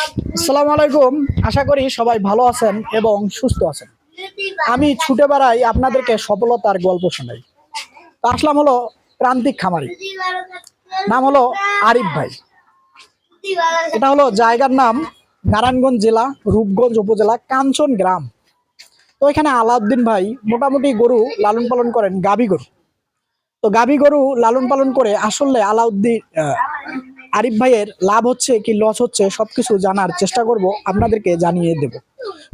আসসালামু আলাইকুম। আশা করি সবাই ভালো আছেন এবং সুস্থ আছেন। আমি ছুটে বেড়াই আপনাদেরকে সফলতার গল্প শোনাই। আসলাম হলো প্রান্তিক খামারি। নাম হলো আরিফ ভাই। এটা হলো জায়গার নাম নারায়ণগঞ্জ জেলা, রূপগঞ্জ উপজেলা, কাঞ্চন গ্রাম। তো এখানে আলাউদ্দিন ভাই মোটামুটি গরু লালন পালন করেন, গাভী গরু। তো গাভী গরু লালন পালন করে আসলে আলাউদ্দিন আরিফ ভাইয়ের লাভ হচ্ছে কি লস হচ্ছে সবকিছু জানার চেষ্টা করব আপনাদেরকে জানিয়ে দেব।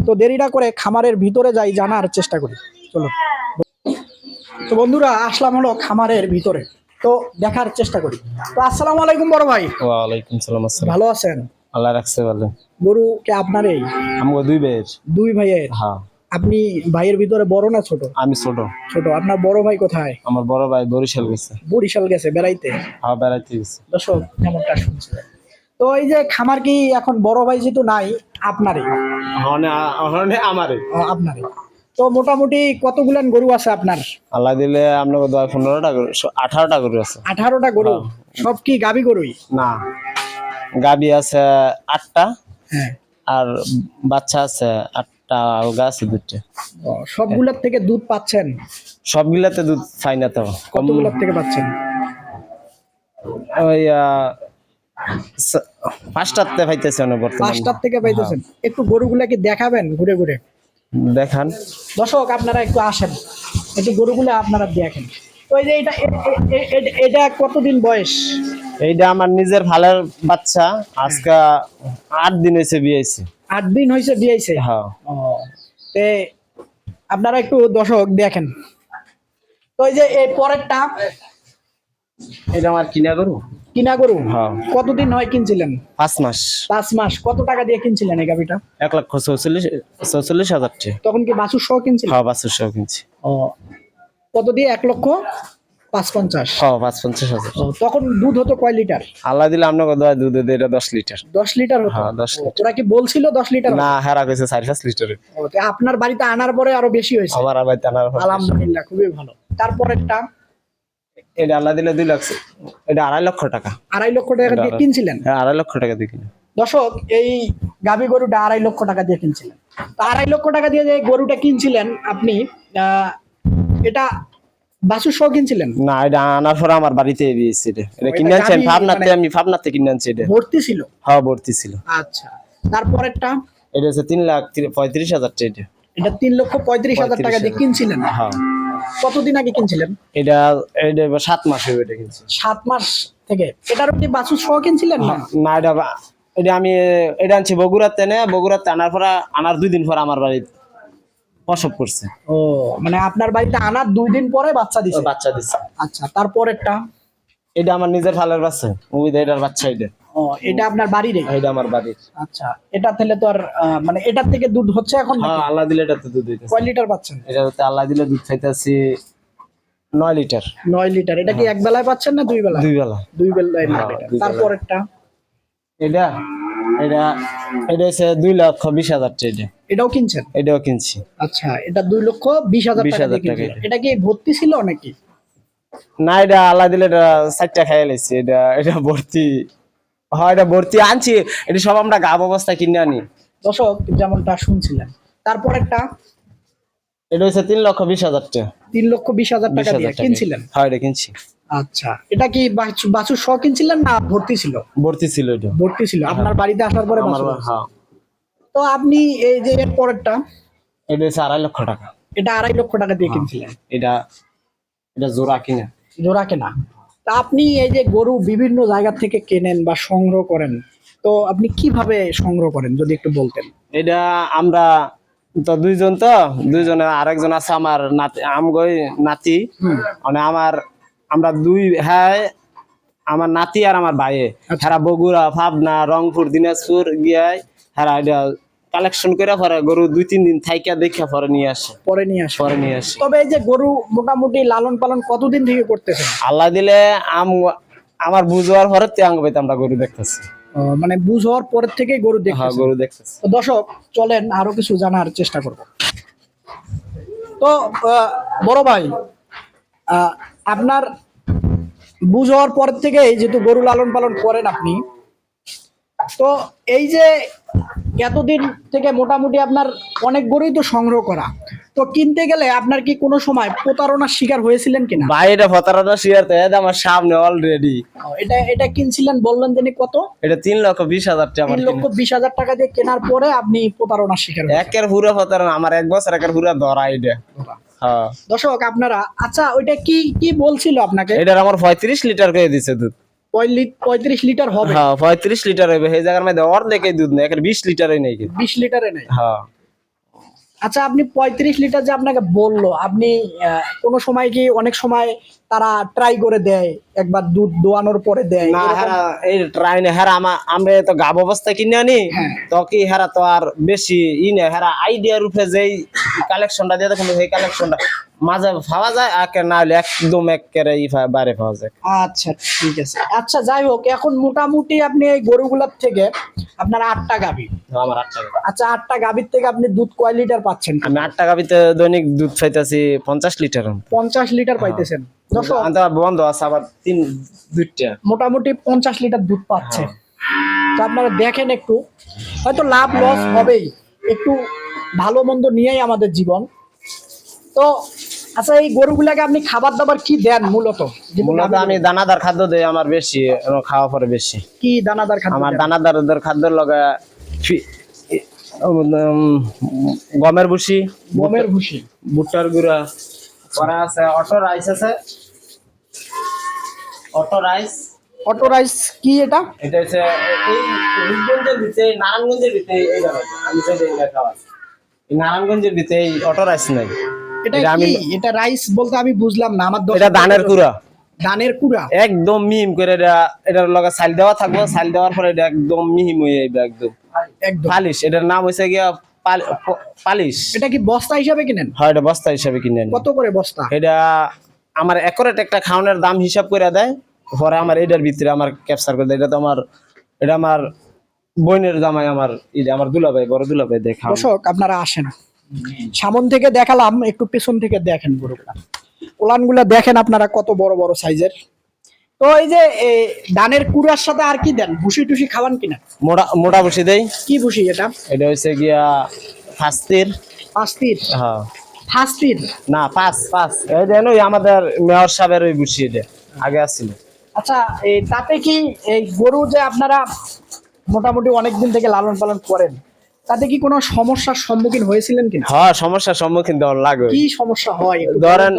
তো দেরিটা করে খামারের ভিতরে যাই জানার চেষ্টা করি। চলো। তো বন্ধুরা আসলাম হলো খামারের ভিতরে। তো দেখার চেষ্টা করি। তো আসসালামু আলাইকুম বড় ভাই। ওয়ালাইকুম সালাম আসসালাম। ভালো আছেন? আল্লাহ রাখছে ভালো। গরু কে আপনার এই দুই ভাইয়ের। দুই ভাইয়ের? হ্যাঁ। আপনি ভাইয়ের ভিতরে বড় না ছোট? আমি ছোট। ছোট। আপনার বড় ভাই কোথায়? আমার বড় ভাই বরিশাল গেছে। বরিশাল গেছে বেড়াইতে? হাওয়া বেড়াইতে গেছে। দর্শক যেমনটা শুনছিলেন তো এই যে খামার কি এখন বড় ভাই যেহেতু নাই আপনারই? হনে হনে আমারে ও, আপনারই। তো মোটামুটি কতগুলান গরু আছে আপনার? আল্লাহ দিলে আপনাকে দশ পনেরোটা করে আঠারোটা গরু আছে। আঠারোটা গরু? সব কি গাবি গরুই? না। গাবি আছে আটটা হ্যাঁ। আর বাচ্চা আছে আটটা। আলগা আছে দুটো। ও, সবগুলার থেকে দুধ পাচ্ছেন? সবগুলাতে দুধ পাই না তো। কতগুলার থেকে পাচ্ছেন? ওই পাঁচটাতে পাইতেছে বর্তমানে। পাঁচটার থেকে পাইতেছেন। একটু গরুগুলাকে দেখাবেন ঘুরে ঘুরে? দেখান। দর্শক আপনারা একটু আসেন। একটু গরুগুলো আপনারা দেখেন। এই যে এটা এটা কতদিন বয়স? এইটা আমার নিজের ভালের বাচ্চা। আজকে আট দিন হয়েছে বিয়ে হয়েছে। আট দিন হয়েছে দিয়েছে হ্যাঁ। তে আপনারা একটু দর্শক দেখেন। তো এই যে এই পরেরটা এটা আমার কিনা করু কিনা গরু? হ্যাঁ। কতদিন হয় কিনছিলেন? পাঁচ মাস। পাঁচ মাস। কত টাকা দিয়ে কিনছিলেন এই গাভিটা? এক লক্ষ চৌচল্লিশ চৌচল্লিশ হাজার তখন কি বাছুর সহ কিনছিলেন? হ্যাঁ বাছুর সহ কিনছি। ও কত দিয়ে? এক লক্ষ? পাঁচ পঞ্চাশ হ্যাঁ পাঁচ পঞ্চাশ হাজার তখন দুধ হতো কয় লিটার? আল্লাহ দিলে আপনাকে দুধে এটা দশ লিটার। দশ লিটার হতো? হ্যাঁ দশ লিটার। ওরা কি বলছিল দশ লিটার না হেরা কইছে চারি পাঁচ লিটারে। আপনার বাড়িতে আনার পরে আরও বেশি হয়েছে? আমার পর- আলহামদুলিল্লাহ খুবই ভালো। তারপরেরটা? এটা আল্লাহ দিলে দুই লক্ষ এটা আড়াই লক্ষ টাকা। আড়াই লক্ষ টাকা দিয়ে কিনছিলেন? হ্যাঁ আড়াই লক্ষ টাকা দিয়ে কিনে। দর্শক এই গাভী গরুটা আড়াই লক্ষ টাকা দিয়ে কিনছিলেন। তো আড়াই লক্ষ টাকা দিয়ে যে গরুটা কিনছিলেন আপনি আহ, এটা কিনছিলেন? না এটা আনার পর আমার বাড়িতে দিয়েছে এটা। কিনে আনছেন মানে- আমি ভাবনাতে কিনে আনছি এটা। ভর্তি ছিল? হ্যাঁ ভর্তি ছিল। আচ্ছা তারপরেরটা? এটা হচ্ছে তিন লাখ পঁয়ত্রিশ হাজার টাকা এটা। এটা তিন লক্ষ পঁয়ত্রিশ হাজার টাকা দিয়ে কিনছিলেন? হ্যাঁ। কতদিন আগে কিনছিলেন? এটা এটা সাত মাস হয়ে এটা কিনছি। সাত মাস থেকে। এটারও কি বাসুর সহ কিনছিলেন? না না এটা এটা আমি এটা আনছি বগুড়াতে নে বগুড়াতে আনার পর আনার দুই দিন পর আমার বাড়িতে প্রসব করছে। ও মানে আপনার বাড়িতে আনার দুই দিন পরে বাচ্চা দিছে? বাচ্চা দিচ্ছে আচ্ছা তারপরেরটা এটা আমার নিজের ফালের বাচ্চা উমিদ এটার বাচ্চা এটা। ও এটা আপনার বাড়ির এটা আমার বাড়ির। আচ্ছা এটা তাহলে তো আর আহ, মানে এটার থেকে দুধ হচ্ছে এখন হ্যাঁ আল্লাহ দিলে এটাতে দুধ হইতেছে কয় লিটার পাচ্ছেন এটা হতে আল্লাহ দিলে দুধ খাইতেছি নয় লিটার। নয় লিটার এটা কি এক বেলায় পাচ্ছেন না দুই বেলায়? দুই বেলা। দুই বেলায় নয় হ্যাঁ, লিটার তারপরেরটা এটা? এটা এটা হচ্ছে দুই লক্ষ বিশ হাজার টাকা এটা। এটাও কিনছেন? এটাও কিনছি। আচ্ছা এটা দুই লক্ষ বিশ হাজার 20,000 টাকা টাকা এটা। কি ভর্তি ছিল নাকি? না এটা আল্লাহ দিলে এটা চারটা খাইয়ে লাইছি এটা এটা ভর্তি। হয় এটা ভর্তি আনছি এটা সব আমরা গাব অবস্থায় কিনে আনি। দর্শক যেমনটা শুনছিলেন। তারপরেরটা এটা হচ্ছে তিন লক্ষ বিশ হাজার টাকা। তিন লক্ষ বিশ হাজার টাকা দিয়ে কিনছিলেন? হ্যাঁ এটা কিনছি। আচ্ছা এটা কি বাছুর সহ কিনছিলেন না ভর্তি ছিল? ভর্তি ছিল এটা। ভর্তি ছিল। আপনার বাড়িতে আসার পরে হ্যাঁ। তো আপনি এই যে এর পরেরটা? এটা হচ্ছে আড়াই লক্ষ টাকা। এটা আড়াই লক্ষ টাকা দিয়ে কিনছিলেন? এটা এটা জোড়া কিনা। জোড়া কেনা। তা আপনি এই যে গরু বিভিন্ন জায়গা থেকে কেনেন বা সংগ্রহ করেন তো আপনি কীভাবে সংগ্রহ করেন যদি একটু বলতেন? এটা আমরা তো দুইজন তো দুইজনে আরেকজন আছে আমার নাতি আমগই নাতি। মানে আমার আমরা দুই হ্যাঁ আমার নাতি আর আমার ভাইয়ে হেরা বগুড়া পাবনা রংপুর দিনাজপুর গিয়াই হেরা এটা কালেকশন করে পরে গরু দুই তিন দিন থাইকা দেখে পরে নিয়ে আসে। পরে নিয়ে আসেন পরে নিয়ে আসে। তবে এই যে গরু মোটামুটি লালন পালন কতদিন থেকে করতেছেন? আল্লাহ দিলে আম আমার বুঝবার পরে ত্যাঙ্গ পাইতে আমরা গরু দেখতেছি। মানে বুঝ হওয়ার পরের থেকে গরু হ্যাঁ দেখতেছেন গরু তো দর্শক চলেন আরও কিছু জানার চেষ্টা করব। তো আহ, বড় ভাই আহ, আপনার বুঝ হওয়ার পর থেকে যেহেতু গরু লালন পালন করেন আপনি তো এই যে এতদিন থেকে মোটামুটি আপনার অনেক গরুই তো সংগ্রহ করা। তো কিনতে গেলে আপনার কি কোনো সময় প্রতারণার শিকার হয়েছিলেন কিনা? বাইরে ফতারাটা শিয়ার তো এটা আমার সামনে অলরেডি এটা এটা কিনছিলেন বললেন তিনি কত? এটা তিন লক্ষ বিশ হাজার টাকা তিন লক্ষ বিশ হাজার টাকা দিয়ে কেনার পরে আপনি প্রতারণার শিকার একের পুরো ফতারা আমার এক বছর একের পুরো ধরা এটা। হ্যাঁ। দর্শক আপনারা আচ্ছা ওইটা কি কি বলছিল আপনাকে? এটার আমার পঁয়ত্রিশ লিটার করে দিছে দুধ। পঁয়ত্রিশ লিটার হবে। হ্যাঁ পঁয়ত্রিশ লিটার হবে সেই জায়গার মধ্যে অর্ধেকই দুধ নেই একের বিশ লিটারই নেই বিশ লিটারে নেই। হ্যাঁ। আচ্ছা আপনি পঁয়ত্রিশ লিটার যে আপনাকে বলল আপনি কোনো সময় কি অনেক সময় তারা ট্রাই করে দেয় একবার দুধ দোয়ানোর পরে দেয়। না হেরা এই ট্রাইনে হেরা আমা আমরা তো গাব অবস্থা কিনে আনি হ্যাঁ। তো কি হেরা তো আর বেশি ই না হেরা আইডিয়ার উপরে যেই কালেকশনটা দিয়ে দেখুন সেই কালেকশনটা মাঝে পাওয়া যায় আর না হলে একদম একেবারে ই বাইরে পাওয়া যায়। আচ্ছা ঠিক আছে। আচ্ছা যাই হোক এখন মোটামুটি আপনি এই গরুগুলার থেকে আপনার আটটা গাভী আমার আট টাকা আচ্ছা আটটা গাভীর থেকে আপনি দুধ কয় লিটার পাচ্ছেন? আমি আটটা ভিতরে দৈনিক দুধ পাইতেছি পঞ্চাশ লিটার। পঞ্চাশ লিটার পাইতেছেন। বন্ধ আছে আবার তিন দুইটা। মোটামুটি পঞ্চাশ লিটার দুধ পাচ্ছে। তো আপনারা দেখেন একটু হয়তো লাভ লস হবেই একটু ভালো মন্দ নিয়েই আমাদের জীবন। তো আচ্ছা এই গরুগুলাকে আপনি খাবার দাবার কি দেন মূলত? মূলত আমি দানাদার খাদ্য দেই আমার বেশি খাওয়া পরে বেশি। কি দানাদার খাদ্য আমার দেন? দানাদার খাদ্যের লগে গমের ভুসি গমের ভুসি। ভুট্টার গুঁড়া পরে আছে অটো রাইস আছে। Auto rice. অটো রাইস কি এটা? এটা হচ্ছে এই রূপগঞ্জের ভিতরে নারায়ণগঞ্জের ভিতরে এই আমি তো এই আছে। নারায়ণগঞ্জের ভিতরে এই অটো রাইস নাই। এটা এটা আমি- এটা রাইস বলতে আমি বুঝলাম না আমার এটা ধানের কুড়া। ধানের কুড়া। একদম মিহিম করে এটা এটার লগে সাইল দেওয়া থাকব। সাইল দেওয়ার পরে এটা একদম মিহিম হয়ে যাবে একদম। একদম। পালিশ এটার নাম হয়েছে গিয়া পালিশ। এটা কি বস্তা হিসাবে কিনেন? হয় এটা বস্তা হিসাবে কিনে আনি। কত করে বস্তা? এটা আমার একরেট একটা খাওয়ানোর দাম হিসাব করে দেয়। পরে আমার এটার ভিতরে আমার ক্যাপচার করে দেয়। এটা তো আমার এটা আমার বোনের জামাই আমার এটা আমার দুলাভাই বড় দুলাভাই খাওয়ানো। দর্শক আপনারা আসেন। সামন থেকে দেখালাম একটু পেছন থেকে দেখেন গরুগুলা। ওলানগুলা দেখেন আপনারা কত বড় বড় সাইজের তো এই যে ধানের কুড়ার সাথে আর কি দেন? ভুসি টুসি খাওয়ান কিনা? মোটা মোটা বসে দেয় কি ভুসি এটা? এটা হচ্ছে গিয়া ফাস্তির। ফাস্তির? হ্যাঁ। ফাস্তির? না পাঁচ পাঁচ। এই দেন ওই আমাদের মেয়র সাহেবের ওই বুসি এটা। আগে আসছিল আচ্ছা এই তাতে কি এই গরু যে আপনারা মোটামুটি অনেক দিন থেকে লালন পালন করেন তাতে কি কোনো সমস্যার সম্মুখীন হয়েছিলেন কিনা? হ্যাঁ সমস্যার সম্মুখীন দেওয়ার লাগে কি সমস্যা হয়? ধরেন।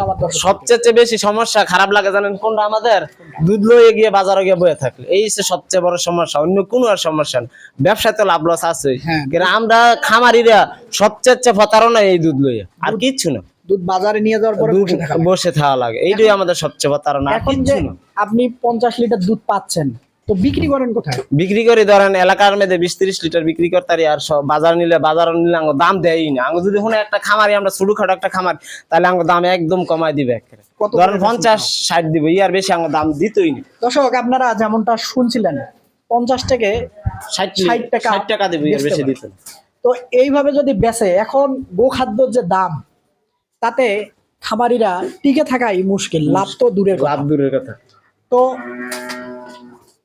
সবচেয়ে বেশি সমস্যা খারাপ লাগে জানেন কোনটা আমাদের? দুধ লইয়ে গিয়ে বাজারে গিয়ে বয়ে থাকলে। এই হচ্ছে সবচেয়ে বড় সমস্যা অন্য কোনো আর সমস্যা না। ব্যবসায় তো লাভ লস আছে হ্যাঁ। কিন্তু আমরা খামারিরা সবচেয়ে প্রতারণা এই দুধ লইয়ে। আর কিচ্ছু না। দুধ বাজারে নিয়ে যাওয়ার পরে দুধ বসে থাকা লাগে। থাকা এইটাই আমাদের সবচেয়ে প্রতারণা। এখন যে না। আপনি পঞ্চাশ লিটার দুধ পাচ্ছেন তো বিক্রি করেন কোথায়? বিক্রি করে ধরেন এলাকার মধ্যে বিশ তিরিশ লিটার বিক্রি করতারি আর সব বাজার নিলে বাজার নিলে আঙ্গ দাম দেয়ই না। আঙ্গ যদি কোনো একটা খামারি আমরা ছোট খাটো একটা খামার তাহলে আঙ্গ দাম একদম কমাই দিবে ধরেন পঞ্চাশ ষাট দিবে ইয়ার বেশি আঙ্গ দাম দিতই না। দর্শক আপনারা যেমনটা শুনছিলেন পঞ্চাশ থেকে ষাট 60 টাকা ষাট টাকা দিবে ইয়ার বেশি। দিত তো এইভাবে যদি বেচে এখন গোখাদ্যর যে দাম তাতে খামারিরা টিকে থাকাই মুশকিল লাভ তো দূরের লাভ দূরের কথা। তো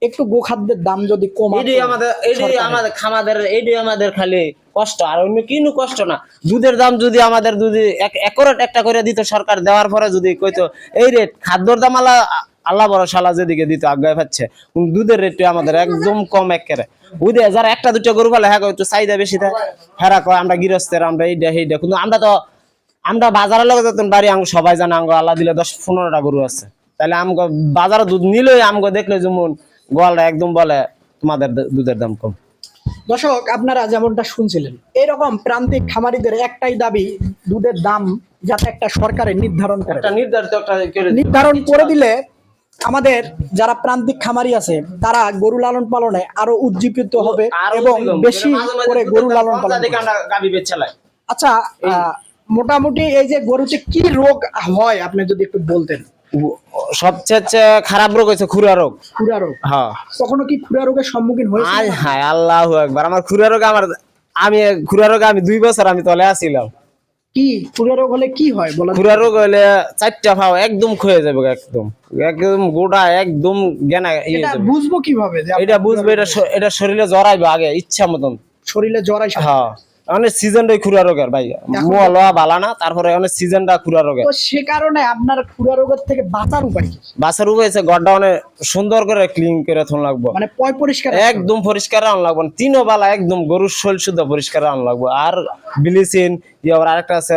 একটু গোখাদ্যের দাম যদি কমায় এটাই আমাদের এটাই আমাদের খামাদের এটাই আমাদের খালি কষ্ট আর অন্য কিনু কষ্ট না। দুধের দাম যদি আমাদের এক একরেট একটা করে দিত সরকার দেওয়ার পরে যদি কইতো এই রেট খাদ্যর দাম আলা আল্লাহ আল্লাহ ভরসা যেদিকে দিত আজ্ঞায় পাচ্ছে দুধের রেটটা আমাদের একদম কম একেবারে। বুঝে যারা একটা দুটো গরু পালে হ্যাঁ একটু চাহিদা বেশি দেয়। হেরা কয় আমরা গৃহস্থের আমরা এইটা সেইটা কিন্তু আমরা তো আমরা বাজারের লগে যখন বাড়ি আঙ্গ সবাই জানে আঙ্গ আল্লাহ দিলে দশ পনেরোটা গরু আছে। তাহলে আমগো বাজারে দুধ নিলেই আমগো দেখলে যেমন গোয়ালটা একদম বলে তোমাদের দুধের দাম কম। দর্শক আপনারা যেমনটা শুনছিলেন এরকম প্রান্তিক খামারিদের একটাই দাবি দুধের দাম যাতে একটা সরকারে নির্ধারণ করে। নির্ধারিত। নির্ধারণ করে দিলে আমাদের যারা প্রান্তিক খামারি আছে তারা গরু লালন পালনে আরও উজ্জীবিত হবে এবং বেশি করে গরু লালন পালন। আচ্ছা আহ, মোটামুটি এই যে গরুতে কি রোগ হয় আপনি যদি একটু বলতেন। সবচেয়ে খারাপ রোগ হয়েছে খুরা রোগ। খুরা রোগ। হ্যাঁ। কখনো কি খুরা রোগের সম্মুখীন হয়েছে আয় হায় আল্লাহ একবার আমার খুরা রোগ আমার আমি খুরা রোগে আমি দুই বছর আমি তলে আসছিলাম কি? খুরা রোগ হলে কি হয়? খুরা রোগ হইলে চারটা ফাও একদম ক্ষয়ে যাবে একদম। একদম গোটা একদম ইয়ে এটা বুঝব কীভাবে এটা বুঝবে এটা এটা শরীরে জড়াইবে আগে ইচ্ছা মতন। শরীরে আইসা হ্যাঁ। অনেক সিজনটাই খুরা রোগের ভাই। মোয়া বালা না তারপরে অনেক সিজনটা খুরা রোগের। তো সে কারণে আপনার খুরা রোগের থেকে বাঁচার উপায় কি? বাসের উপরে এসে গড়টা অনেক সুন্দর করে ক্লিন করে থন লাগবো। মানে পয় পরিষ্কার একদম পরিষ্কার আন লাগবো। তিনও বালা একদম গরুর শৈল শুদ্ধ পরিষ্কার আন লাগবো। আর ব্লিচিং ইয়ে আরেকটা আছে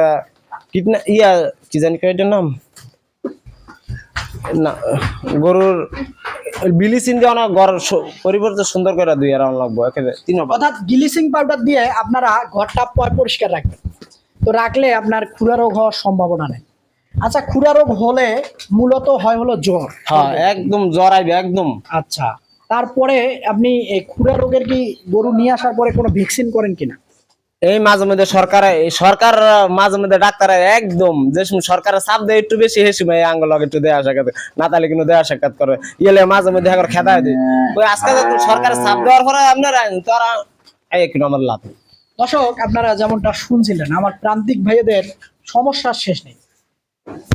কীটনা ইয়া কি জানি কয় নাম? না গরুর ব্লিচিং দিয়ে অনেক ঘর পরিবর্তে সুন্দর করে দুই আর লাগবো একেবারে বালা অর্থাৎ গ্লিসিং পাউডার দিয়ে আপনারা ঘরটা পয় পরিষ্কার রাখবেন। তো রাখলে আপনার খুরা রোগ হওয়ার সম্ভাবনা নেই। আচ্ছা খুরা রোগ হলে মূলত হয় হলো জ্বর। হ্যাঁ একদম জড়াইবে একদম। আচ্ছা তারপরে আপনি এই খুরা রোগের কি গরু নিয়ে আসার পরে কোনো ভ্যাকসিন করেন কিনা? এই মাঝে মধ্যে সরকার সরকার মাঝে মধ্যে ডাক্তার একদম যে সরকারের চাপ দেয় একটু বেশি হেসি ভাই আঙ্গুল একটু দেয়া সাক্ষাৎ না তাহলে কিন্তু দেয়া সাক্ষাৎ করে ইয়েলে মাঝে মধ্যে এখন খেদায় দেয় ওই আজকে সরকারের চাপ দেওয়ার পরে আপনারা তারা এই কিন্তু আমার লাভ দর্শক আপনারা যেমনটা শুনছিলেন আমার প্রান্তিক ভাইদের সমস্যার শেষ নেই।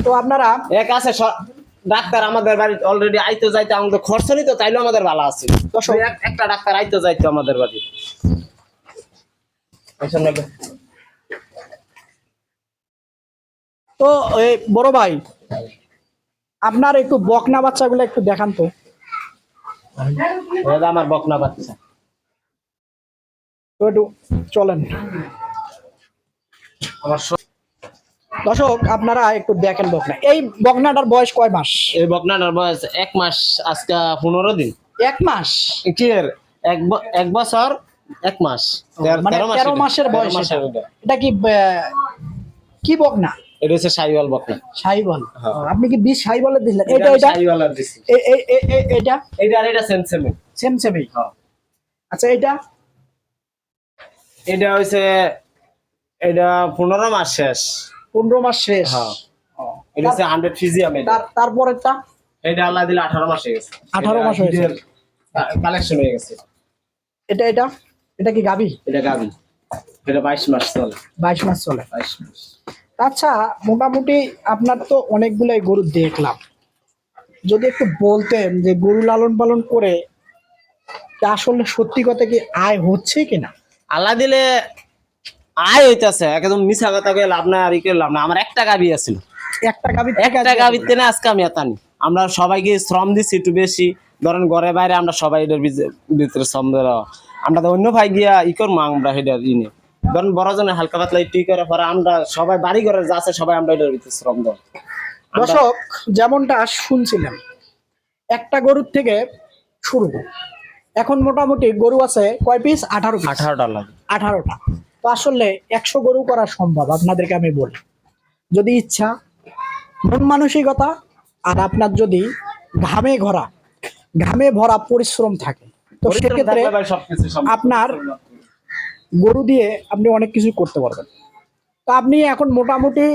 তো আপনারা এক আছে ডাক্তার আমাদের বাড়ি অলরেডি আইতে যাইতে আমাদের খরচ নিত তাইলেও আমাদের ভালো আছে। দর্শক এক- একটা ডাক্তার আইতে যাইতো আমাদের বাড়ি। তো বড় ভাই আপনার একটু বকনা বাচ্চাগুলো একটু দেখান তো। আমার বকনা বাচ্চা। তো একটু চলেন। দর্শক আপনারা একটু দেখেন বকনা। এই বকনাটার বয়স কয় মাস? এই বকনাটার বয়স এক মাস আজকে পনেরো দিন। এক মাস? কি এক বছর এক মাস। মানে তেরো মাস তেরো এটা। মাসের বয়স এটা। এটা। এটা কি কি বকনা? এটা হচ্ছে সাইওয়াল বকনা। সাইবল হ্যাঁ। আপনি কি সাইবলে দিলেন এটা এটা সাইওয়ালার দিছি। এটা? আর এটা সেম সেম সেম সেমই হ্যাঁ। আচ্ছা এটা? এটা হইছে এটা পনেরো মাস শেষ। পনেরো মাস শেষ। হ্যাঁ। এটা হচ্ছে হান্ড্রেড ফিজিয়াম এটা। তার তারপরেরটা? এটা আল্লাহ দিলে আঠারো মাস হয়ে গেছে। 18 মাস হয়েছে। কালেকশন হয়ে গেছে। এটা এটা? এটা কি গাবি? এটা গাবি। এটা বাইশ মাস চলে। বাইশ মাস চলে। বাইশ মাস। আচ্ছা মোটামুটি আপনার তো অনেকগুলাই গরু দেখলাম। যদি একটু বলতেন যে গরু লালন পালন করে আসলে সত্যি কথা কি আয় হচ্ছে কিনা? আল্লাহ দিলে আয় হইতাছে একদম মিশা কথা কয়ে লাভ না আর ই করে লাভ না আমার একটা গাবি আছিল। একটা গাবি একটা গাবির তেনে আজকে আমি এতানি আমরা সবাইকে শ্রম দিচ্ছি একটু বেশি। ধরেন ঘরে বাইরে আমরা সবাই এটার ভিতরে শ্রম দেওয়া আমরা তো অন্য ভাই গিয়া ই করব আমরা সেটার ইনে। ধরেন বড় জনের হালকা পাতলা একটু ই করে পরে আমরা সবাই বাড়ি ঘরে যা আছে সবাই আমরা এটার ভিতরে শ্রম দেবো দর্শক যেমনটা শুনছিলাম একটা গরুর থেকে শুরু। এখন মোটামুটি গরু আছে কয় পিস আঠারো আঠারোটা লাগে। আঠারোটা তো আসলে একশো গরু করা সম্ভব আপনাদেরকে আমি বলি। যদি ইচ্ছা মন মানসিকতা আর আপনার যদি ঘামে ভরা ঘামে ভরা পরিশ্রম থাকে তো সেক্ষেত্রে আপনার গরু দিয়ে আপনি অনেক কিছু করতে পারবেন। তো আপনি এখন মোটামুটি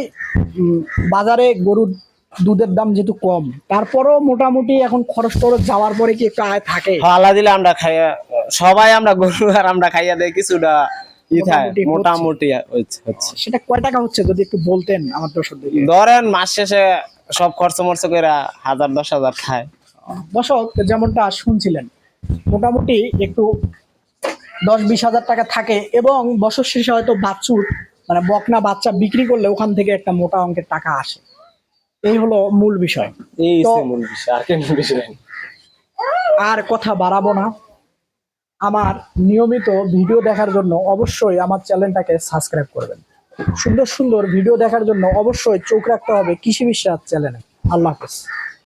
বাজারে গরুর দুধের দাম যেহেতু কম তারপরেও মোটামুটি এখন খরচ টরচ যাওয়ার পরে কি একটু আয় থাকে? হালা দিলে আমরা খাইয়া সবাই আমরা গরু আর আমরা খাইয়া দেয় কিছুটা মোটামুটি সেটা কয় টাকা হচ্ছে যদি একটু বলতেন আমার দর্শকদের ধরেন মাস শেষে সব খরচ মরচ করে হাজার দশ হাজার খায়। দর্শক যেমনটা শুনছিলেন মোটামুটি একটু দশ বিশ হাজার টাকা থাকে এবং বছর শেষে হয়তো বাচ্চুর মানে বকনা বাচ্চা বিক্রি করলে ওখান থেকে একটা মোটা অঙ্কের টাকা আসে। এই হলো মূল বিষয়। এই মূল বিষয় আর কেন বিষয়? আর কথা বাড়াবো না। আমার নিয়মিত ভিডিও দেখার জন্য অবশ্যই আমার চ্যানেলটাকে সাবস্ক্রাইব করবেন। সুন্দর সুন্দর ভিডিও দেখার জন্য অবশ্যই চোখ রাখতে হবে কৃষি বিশ্বাস চ্যানেলে। আল্লাহ হাফেজ।